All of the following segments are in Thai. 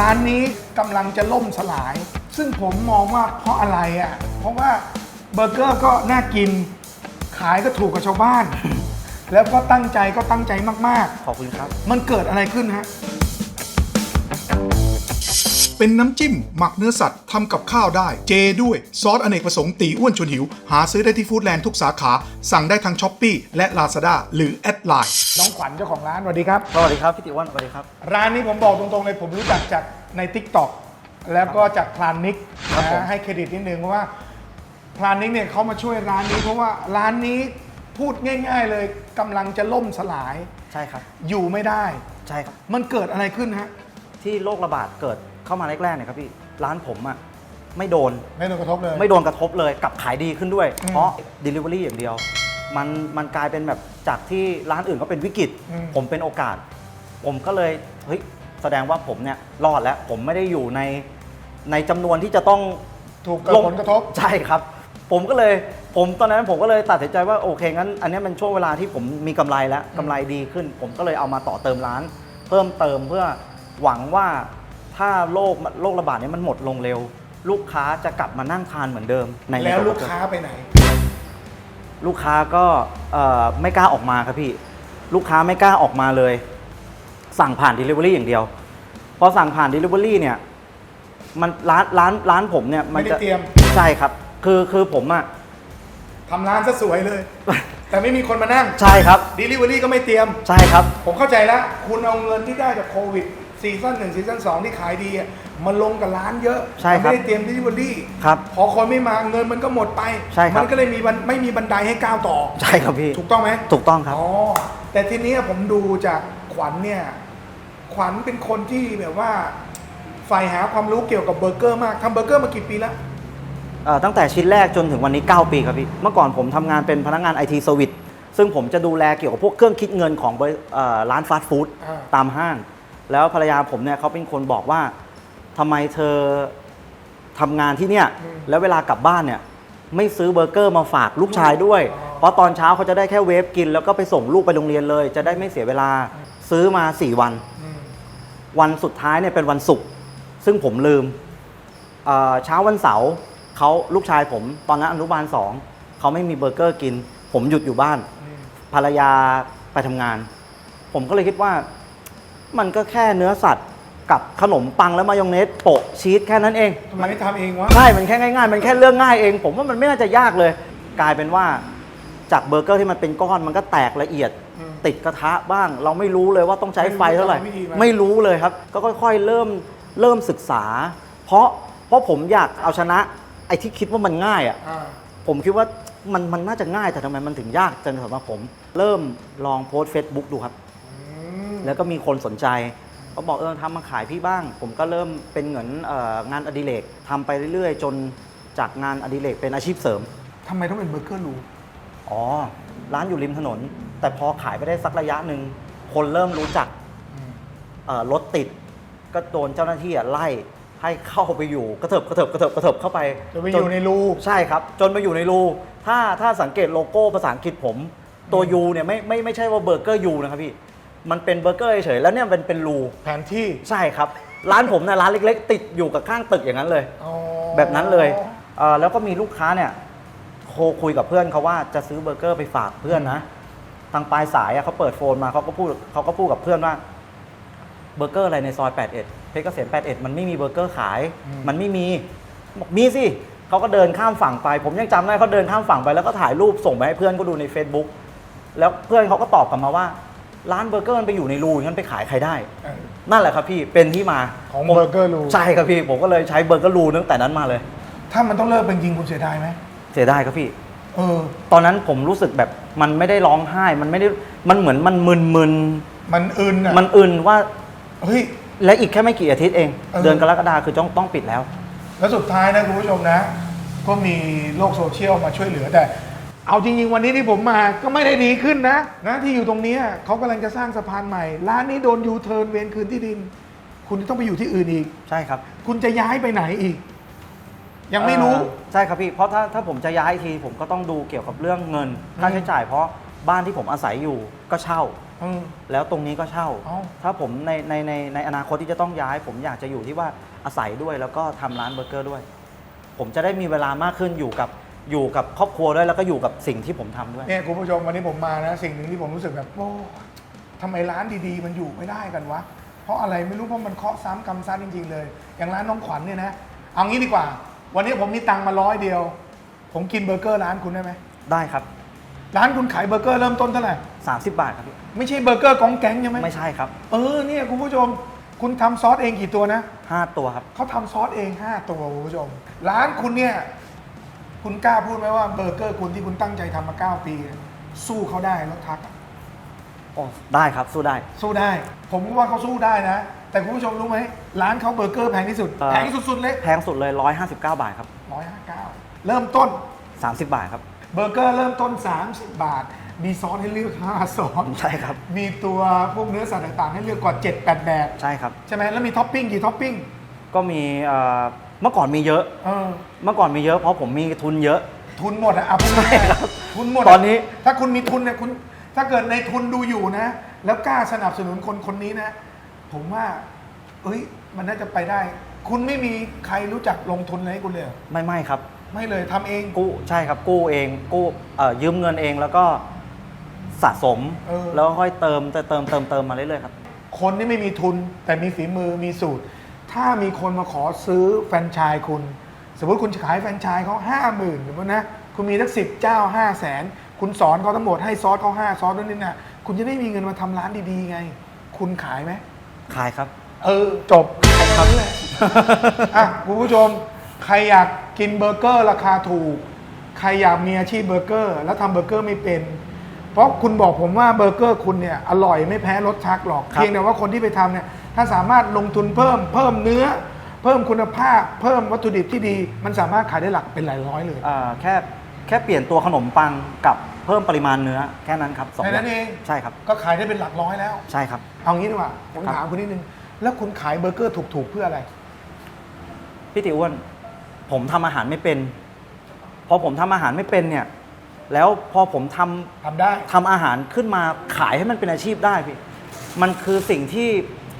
ร้านนี้กำลังจะล่มสลาย ซึ่งผมมองว่าเพราะอะไรอะ เพราะว่าเบอร์เกอร์ก็น่ากิน ขายก็ถูกกับชาวบ้าน แล้วก็ตั้งใจก็ตั้งใจมากขอบคุณครับ ๆ มันเกิดอะไรขึ้นฮะ เป็นน้ำจิ้ม หมักเนื้อสัตว์ทำกับข้าวได้ เจด้วย ซอสอเนกประสงค์ตีอ้วนชวนหิว หาซื้อได้ที่ฟู้ดแลนด์ทุกสาขา สั่งได้ทางช้อปปีและ Lazada หรือแอดไลน์น้องขวัญเจ้าของร้านสวัสดีครับ สวัสดีครับพี่ติอ้วันสวัสดีครับ ร้านนี้ผมบอกตรงๆเลยผมรู้จักจากใน t ิ k t o k แล้วก็จากพลานนิกครับผม นะให้เครดิตนิดนึงเพราะว่าพลานนิกเนี่ยเขามาช่วยร้านนี้ เพราะว่าร้านนี้พูดง่าย ๆ เลยกำลังจะล่มสลายใช่ครับ อยู่ไม่ได้ ใช่ครับ มันเกิดอะไรขึ้นฮะ ที่โรคระบาดเกิด เข้ามาแรกๆเนี่ยครับพี่ร้านผมอะไม่โดน ไม่โดนกระทบเลย ไม่โดนกระทบเลยกลับขายดีขึ้นด้วย อืมเพราะ Delivery อย่างเดียว มันมันกลายเป็นแบบจากที่ร้านอื่นก็เป็นวิกฤต อืม ผมเป็นโอกาส ผมก็เลยเฮ้ยแสดงว่าผมเนี่ยรอดแล้ว ผมไม่ได้อยู่ในในจำนวนที่จะต้อง ถูกกับผลกระทบ ใช่ครับ ผมก็เลยผมตอนนั้นผมก็เลยตัดสินใจว่าโอเคงั้น อันเนี้ยเป็นช่วงเวลาที่ผมมีกำไรแล้วกำไรดีขึ้น ผมก็เลยเอามาต่อเติมร้าน เพิ่มเติมเพื่อหวังว่า ถ้าโรคโรคระบาดเนี้มันหมดลงเร็ว ลูกค้าจะกลับมานั่งทานเหมือนเดิมในแล้วลูกค้าไปไหน ลูกค้าก็เอ่อไม่กล้าออกมาครับพี่ ลูกค้าไม่กล้าออกมาเลย สั่งผ่าน Delivery อย่างเดียว พอสั่งผ่าน Delivery เนี่ย มันร้านร้านร้านผมเนี่ยมันไม่ได้จะเตรียม ใช่ครับ คือคือผมอะ ทำร้านซะสวยเลย แต่ไม่มีคนมานั่ง ใช่ครับ Delivery ก็ไม่เตรียม ใช่ครับ ผมเข้าใจแล้ว คุณเอาเงินที่ได้จากโควิด ซีซั่นหนึ่งซีซั่นสองที่ขายดีอะมาลงกับร้านเยอะใช่ครับไม่ได้เตรียม Delivery ครับ พอคนไม่มาเงินมันก็หมดไป ใช่ครับ มันก็เลยมีบันไม่มีบันไดให้ก้าวต่อ ใช่ครับพี่ถูกต้องไหม ถูกต้องครับ อ๋อ แต่ทีเนี้ยผมดูจากขวัญเนี่ย ขวัญเป็นคนที่แบบว่าใฝ่หาความรู้เกี่ยวกับเบอร์เกอร์มากทำเบอร์เกอร์มากี่ปีแล้ว เอ่อตั้งแต่ชิ้นแรกจนถึงวันนี้ 9 ปีครับพี่ เมื่อก่อนผมทำงานเป็นพนักงานไอทีสวิตซึ่งผมจะดูแลเกี่ยวกับพวกเครื่องคิดเงินของบริเอ่อร้านฟาสต์ฟู้ดอ่า ตามห้าง แล้วภรรยาผมเนี่ยเขาเป็นคนบอกว่าทำไมเธอทำงานที่เนี่ย แล้วเวลากลับบ้านเนี่ย ไม่ซื้อเบอร์เกอร์มาฝากลูกชายด้วย เพราะตอนเช้าเขาจะได้แค่เวฟกิน แล้วก็ไปส่งลูกไปโรงเรียนเลย จะได้ไม่เสียเวลาซื้อมา 4 วัน อืมวันสุดท้ายเนี่ยเป็นวันศุกร์ซึ่งผมลืมเอ่อเช้าวันเสาร์เขาลูกชายผม ตอนนั้นอนุบาลสองเขาไม่มีเบอร์เกอร์กิน ผมหยุดอยู่บ้าน อืมภรรยาไปทำงาน ผมก็เลยคิดว่า มันก็แค่เนื้อสัตว์กับขนมปังและมายองเนสโปะชีสแค่นั้นเอง ทำไมไม่ทำเองวะ ใช่ มันแค่ง่ายๆ มันแค่เรื่องง่ายเอง ผมว่ามันไม่น่าจะยากเลย กลายเป็นว่าจากเบอร์เกอร์ที่มันเป็นก้อนมันก็แตกละเอียด อืมติดกระทะบ้าง เราไม่รู้เลยว่าต้องใช้ไฟเท่าไหร่ ไม่รู้จะทำวิธีไหม ไม่รู้เลยครับ ก็ค่อยๆ เริ่มเริ่มศึกษา เพราะเพราะผมอยากเอาชนะไอ้ที่คิดว่ามันง่ายอะ อ่า ผมคิดว่ามันมันน่าจะง่ายแต่ทำไมมันถึงยากจังสำหรับผม เริ่มลองโพสเฟซบุ๊กดูครับอืม แล้วก็มีคนสนใจเขาบอกเออทำมาขายพี่บ้าง ผมก็เริ่มเป็นเหมือนเอ่องานอดิเรกทำไปเรื่อยๆ จนจากงานอดิเรกเป็นอาชีพเสริม ทำไมต้องเป็นเบอร์เกอร์รูอ๋อ ร้านอยู่ริมถนน แต่พอขายไปได้สักระยะหนึ่ง คนเริ่มรู้จักอืมเอ่อรถติด ก็โดนเจ้าหน้าที่อะไล่ให้เข้าไปอยู่กระเถิบกระเถิบกระเถิบกระเถิบเข้าไปจะไปอยู่ในรู ใช่ครับ จนมาอยู่ในรู ถ้าถ้าสังเกตโลโก้ภาษาอังกฤษผม ตัวยูเนี่ยไม่ไม่ไม่ใช่ว่าเบอร์เกอร์ยูนะครับพี่ มันเป็นเบอร์เกอร์เฉยๆแล้วเนี่ยเป็นเป็นรูแผนที่ใช่ครับ ร้านผมนะร้านเล็ก ๆ ติดอยู่กับข้างตึกอย่างนั้นเลย อ๋อแบบนั้นเลยเอ่อแล้วก็มีลูกค้าเนี่ยโทรคุยกับเพื่อนเขาว่าจะซื้อเบอร์เกอร์ไปฝากเพื่อนนะ ทางปลายสายอะเขาเปิดโฟนมาเขาก็พูดเขาก็พูดกับเพื่อนว่าเบอร์เกอร์อะไรในซอย 81เพชรเกษม81 มันไม่มีเบอร์เกอร์ขาย มันไม่มีบอกมีสิเขาก็เดินข้ามฝั่งไป ผมยังจำได้เขาเดินข้ามฝั่งไปแล้วก็ถ่ายรูปส่งไปให้เพื่อนก็ดูใน Facebook แล้วเพื่อนเขาก็ตอบกลับมาว่า ร้านเบอร์เกอร์มันไปอยู่ในรูอย่างนั้นไปขายใครได้ เออ นั่นแหละครับพี่เป็นที่มาของผมเบอร์เกอร์รูใช่ครับพี่ผมก็เลยใช้เบอร์เกอร์รูตั้งแต่นั้นมาเลย ถ้ามันต้องเลิกเป็นจริงคุณเสียดายไหมเสียดายครับพี่ เออ ตอนนั้นผมรู้สึกแบบมันไม่ได้ร้องไห้ มันไม่ได้มันเหมือนมันมึนมึนมันอึนอะๆมันอึนว่าเฮ้ย และอีกแค่ไม่กี่อาทิตย์เอง เออ เดือนกรกฎาคือต้องต้องปิดแล้ว แล้วสุดท้ายนะคุณผู้ชมนะ ก็มีโลกโซเชียลมาช่วยเหลือแต่ เอาจริงๆวันนี้ที่ผมมาก็ไม่ได้ดีขึ้นนะนะที่อยู่ตรงเนี้ยเขากำลังจะสร้างสะพานใหม่ ร้านนี้โดนยูเทิร์นเวนคืนที่ดิน คุณจะต้องไปอยู่ที่อื่นอีก ใช่ครับคุณจะย้ายไปไหนอีก ยังไม่รู้ เอ่อใช่ครับพี่ เพราะถ้าถ้าผมจะย้ายทีผมก็ต้องดูเกี่ยวกับเรื่องเงินค่าใช้จ่าย เพราะบ้านที่ผมอาศัยอยู่ก็เช่าอืมแล้วตรงนี้ก็เช่า เอ้า ถ้าผมในในในในอนาคตที่จะต้องย้าย ผมอยากจะอยู่ที่ว่าอาศัยด้วยแล้วก็ทำร้านเบอร์เกอร์ด้วย ผมจะได้มีเวลามากขึ้นอยู่กับ อยู่กับครอบครัวด้วยแล้วก็อยู่กับสิ่งที่ผมทำด้วย เนี่ยคุณผู้ชมวันนี้ผมมานะสิ่งหนึ่งที่ผมรู้สึกแบบโอ้ทำไมร้านดีๆ มันอยู่ไม่ได้กันวะ เพราะอะไรไม่รู้เพราะมันเคาะซ้ำกำซัดจริง ๆ เลย อย่างร้านน้องขวัญเนี่ยนะเอางี้ดีกว่า วันนี้ผมมีตังค์มาร้อยเดียว ผมกินเบอร์เกอร์ร้านคุณได้ไหมได้ครับ ร้านคุณขายเบอร์เกอร์เริ่มต้นเท่าไหร่30 บาทครับพี่ไม่ใช่เบอร์เกอร์กองแก๊งใช่ไหมไม่ใช่ครับเออเนี่ยคุณผู้ชม คุณทำซอสเองกี่ตัวนะ5ตัวครับ เขาทำซอสเอง 5 ตัวคุณผู้ชม ร้านคุณเนี่ย คุณกล้าพูดไหมว่าเบอร์เกอร์คุณที่คุณตั้งใจทำมา9ปี สู้เขาได้รถทักอะโอ้ได้ครับสู้ได้ สู้ได้ ผมก็ว่าเขาสู้ได้นะ แต่คุณผู้ชมรู้ไหมร้านเขาเบอร์เกอร์แพงที่สุด เอ่อ แพงสุดๆเลยแพงสุดเลย 159 บาทครับ159เริ่มต้น 30 บาทครับ เบอร์เกอร์เริ่มต้น 30 บาท มีซอสให้เลือก 5 ซอส ใช่ครับ มีตัวพวกเนื้อสัตว์ต่างๆ ให้เลือกกว่า 7-8 แบบ ใช่ครับ ใช่ไหมแล้วมีท็อปปิ้งกี่ท็อปปิ้ง ก็มีเอ่อ เมื่อก่อนมีเยอะ เออ เมื่อก่อนมีเยอะเพราะผมมีทุนเยอะ ทุนหมดอะเอาพูดง่ายใช่ครับๆทุนหมดะตอนนี้ ถ้าคุณมีทุนเนี่ยคุณ ถ้าเกิดในทุนดูอยู่นะ แล้วกล้าสนับสนุนคนคนนี้นะ ผมว่า เอ้ย มันน่าจะไปได้ คุณไม่มีใครรู้จักลงทุนอะไรให้คุณเลยเหรอไม่ไม่ครับ ไม่เลยทำเอง กู้ใช่ครับกู้เองกู้เอ่อยืมเงินเองแล้วก็สะสม เออ แล้วก็ค่อยเติมเติมเติมเติมเติมมาเรื่อยๆครับ คนที่ไม่มีทุนแต่มีฝีมือมีสูตร ถ้ามีคนมาขอซื้อแฟรนไชส์คุณ สมมติคุณจะขายแฟรนไชส์เขาห้าหมื่นสมมตินะ คุณมีสักสิบเจ้าห้าแสนคุณสอนเขาทั้งหมดให้ซอสเขาห้าซอสด้วยนี่นะคุณจะได้มีเงินมาทำร้านดีๆไง คุณขายไหมขายครับ เออจบคำนี้แหละอะคุณผู้ชม ใครอยากกินเบอร์เกอร์ราคาถูก ใครอยากมีอาชีพเบอร์เกอร์ แล้วทำเบอร์เกอร์ไม่เป็น เพราะคุณบอกผมว่าเบอร์เกอร์คุณเนี่ยอร่อยไม่แพ้รสชักหรอก ครับ เพียงแต่ว่าคนที่ไปทำเนี่ยถ้าสามารถลงทุนเพิ่ม เพิ่มเนื้อ เพิ่มคุณภาพ เพิ่มวัตถุดิบที่ดี มันสามารถขายได้หลักเป็นหลายร้อยเลยเอ่อแค่แค่เปลี่ยนตัวขนมปังกับเพิ่มปริมาณเนื้อแค่นั้นครับสองแค่นั้นย่าเอง ใช่ครับ ก็ขายได้เป็นหลักร้อยแล้ว ใช่ครับ เอางี้ดีกว่าผมครับ ถามคุณนิดนึงแล้วคุณขายเบอร์เกอร์ถูกๆเพื่ออะไร พี่ติอ้วนผมทำอาหารไม่เป็นพอผมทำอาหารไม่เป็นเนี่ย แล้วพอผมทำทำได้ ทำอาหารขึ้นมาขายให้มันเป็นอาชีพได้พี่ มันคือสิ่งที่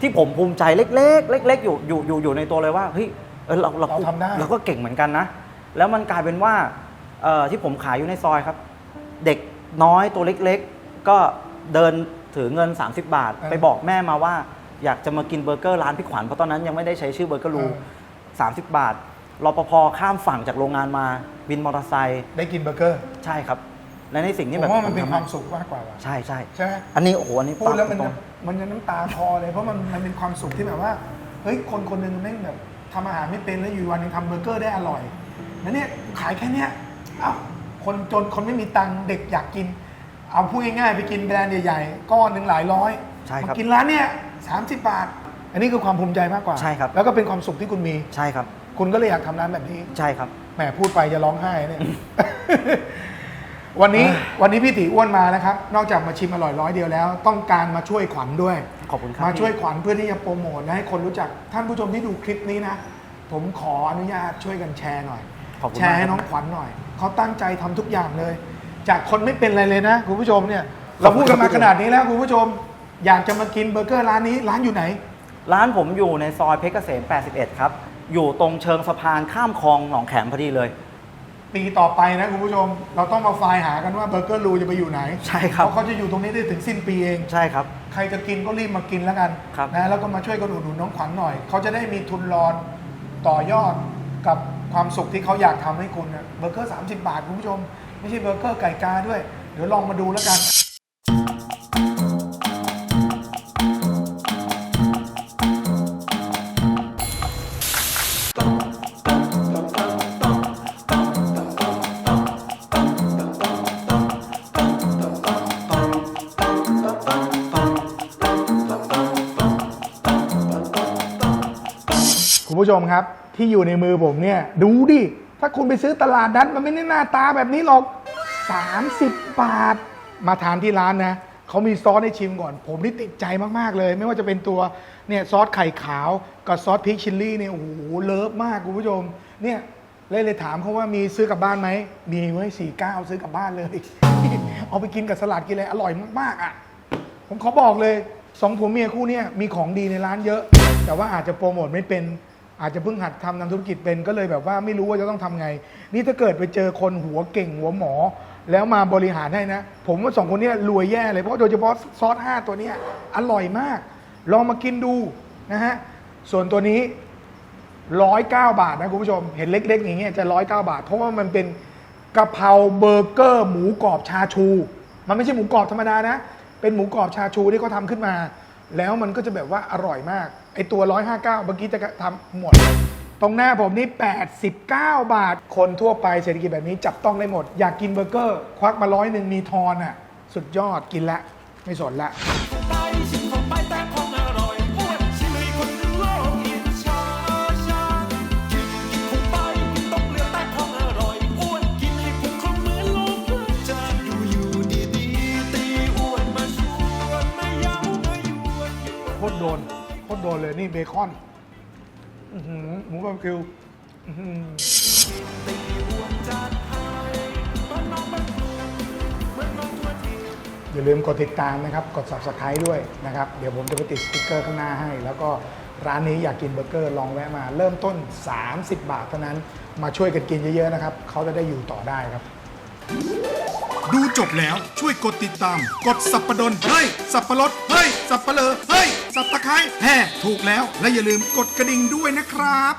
ที่ผมภูมิใจเล็ก ๆ เล็ก ๆ อยู่อยู่อยู่อยู่ในตัวเลยว่าเฮ้ยเออเราเราเราทำได้ เราก็เก่งเหมือนกันนะ แล้วมันกลายเป็นว่าเอ่อที่ผมขายอยู่ในซอยครับ เด็กน้อยตัวเล็ก ๆ ก็เดินถือเงิน 30 บาทไปบอกแม่มาว่า อยากจะมากินเบอร์เกอร์ร้านพี่ขวัญเพราะตอนนั้นยังไม่ได้ใช้ชื่อเบอร์เกอร์รู30 บาท รปภข้ามฝั่งจากโรงงานมาวินมอเตอร์ไซค์ได้กินเบอร์เกอร์ใช่ครับ และในสิ่งผที่มแบบว่ามันเป็นผความทำสุขมากกว่าว่ะใช่ใช่ใช่ไหมอันนี้โอ้โหอันนี้พูดแล้วมันตรจะง มันจะน้ำตาคอเลยเพราะมันมันเป็นความสุขที่แบบว่าเฮ้ยคนคนหนึ่งแม่งแบบทำอาหารไม่เป็นแล้วอยู่วันหนึงทำเบอร์เกอร์ได้อร่อยแล้วเนี่ยขายแค่เนี้ยเอ้าคนจนคนไม่มีตังค์เด็กอยากกิน เอาพูดง่ายๆไปกินแบรนด์ใหญ่ๆก้อนหนึ่งหลายร้อยใช่ครับมากินร้านเนี่ยสามสิบบาท อันนี้คือความภูมิใจมากกว่า ใช่ครับ แล้วก็เป็นความสุขที่คุณมี ใช่ครับ คุณก็เลยอยากทำร้านแบบนี้ ใช่ครับ แหมพูดไปจะร้องไห้เนี่ย วันนี้วันนี้พี่ตีอ้วนมานะครับ นอกจากมาชิมอร่อยร้อยเดียวแล้ว ต้องการมาช่วยขวัญด้วย ขอบคุณครับมาพี่ช่วยขวัญเพื่อที่จะโปรโมทและให้คนรู้จัก ท่านผู้ชมที่ดูคลิปนี้นะ ผมขออนุญาตช่วยกันแชร์หน่อย ขอบคุณแชร์ให้มากครับน้องขวัญหน่อย เขาตั้งใจทำทุกอย่างเลย จากคนไม่เป็นอะไรเลยนะคุณผู้ชมเนี่ย เราพูดกันมาขนาดนี้แล้วคุณผู้ชม อยากจะมากินเบอร์เกอร์ร้านนี้ร้านอยู่ไหน ร้านผมอยู่ในซอยเพชรเกษม 81 ครับ อยู่ตรงเชิงสะพานข้ามคลองหนองแขมพอดีเลย ปีต่อไปนะคุณผู้ชม เราต้องมาไฟล์หากันว่าเบอร์เกอร์รูจะไปอยู่ไหนใช่ครับ เพราะเขาจะอยู่ตรงนี้ได้ถึงสิ้นปีเอง ใช่ครับ ใครจะกินก็รีบมากินแล้วกันครับ นะแล้วก็มาช่วยกันอุดหนุนน้องขวัญหน่อย เขาจะได้มีทุนรอนต่อยอดกับความสุขที่เขาอยากทำให้คุณนะเบอร์เกอร์ 30 บาทคุณผู้ชม ไม่ใช่เบอร์เกอร์ไก่กาด้วย เดี๋ยวลองมาดูแล้วกัน คุณผู้ชมครับ ที่อยู่ในมือผมเนี่ยดูดิ ถ้าคุณไปซื้อตลาดนัดมันไม่ได้หน้าตาแบบนี้หรอก 30 บาท มาทานที่ร้านนะเขามีซอสให้ชิมก่อน ผมนี่ติดใจมาก ๆ เลย ไม่ว่าจะเป็นตัวเนี่ยซอสไข่ขาวกับซอสพริกชิลลี่เนี่ยโอ้โหเลิฟมากคุณผู้ชม เนี่ยเลยเลยถามเขาว่ามีซื้อกลับบ้านไหมมีไว้สี่เก้าซื้อกลับบ้านเลย เอาไปกินกับสลัดกินเลยอร่อยมากๆอะผมขอบอกเลยสองผัวเมียคู่เนี้ยมีของดีในร้านเยอะ แต่ว่าอาจจะโปรโมทไม่เป็น อาจจะเพิ่งหัดทำทำธุรกิจเป็นก็เลยแบบว่าไม่รู้ว่าจะต้องทำไง นี่ถ้าเกิดไปเจอคนหัวเก่งหัวหมอ แล้วมาบริหารให้นะ ผมว่าสองคนนี้รวยแย่เลยเพราะโดยเฉพาะซอสห้าตัวนี้อร่อยมาก ลองมากินดูนะฮะส่วนตัวนี้ร้อยเก้าบาทนะคุณผู้ชม เห็นเล็ก ๆ อย่างเงี้ยจะร้อยเก้าบาท เพราะว่ามันเป็นกะเพราเบอร์เกอร์ หมูกรอบชาชู มันไม่ใช่หมูกรอบธรรมดานะ เป็นหมูกรอบชาชูที่เขาทำขึ้นมา แล้วมันก็จะแบบว่าอร่อยมาก ไอตัว 159เมื่อกี้จะทำหมด ตรงหน้าผมนี่ 89 บาท คนทั่วไปเศรษฐกิจแบบนี้จับต้องได้หมด อยากกินเบอร์เกอร์ ควักมาร้อยหนึ่งมีทอนอะ สุดยอดกินละ ไม่สนละ ตรโดนเลยนี่เบคอนอื้อหือหมูบาร์บีคิวอื้อหืออย่าลืมกดติดตามนะครับ กด subscribe ด้วยนะครับ เดี๋ยวผมจะไปติดสติ๊กเกอร์ข้างหน้าให้ แล้วก็ร้านนี้อยากกินเบอร์เกอร์ลองแวะมา เริ่มต้น 30 บาทเท่านั้น มาช่วยกันกินเยอะๆนะครับ เขาจะได้อยู่ต่อได้ครับ ดูจบแล้วช่วยกดติดตาม กดสับประดนเฮ้ย สับประรดเฮ้ย สับปะเลอเฮ้ย สับตะไคร้แห่ถูกแล้วและอย่าลืมกดกระดิ่งด้วยนะครับ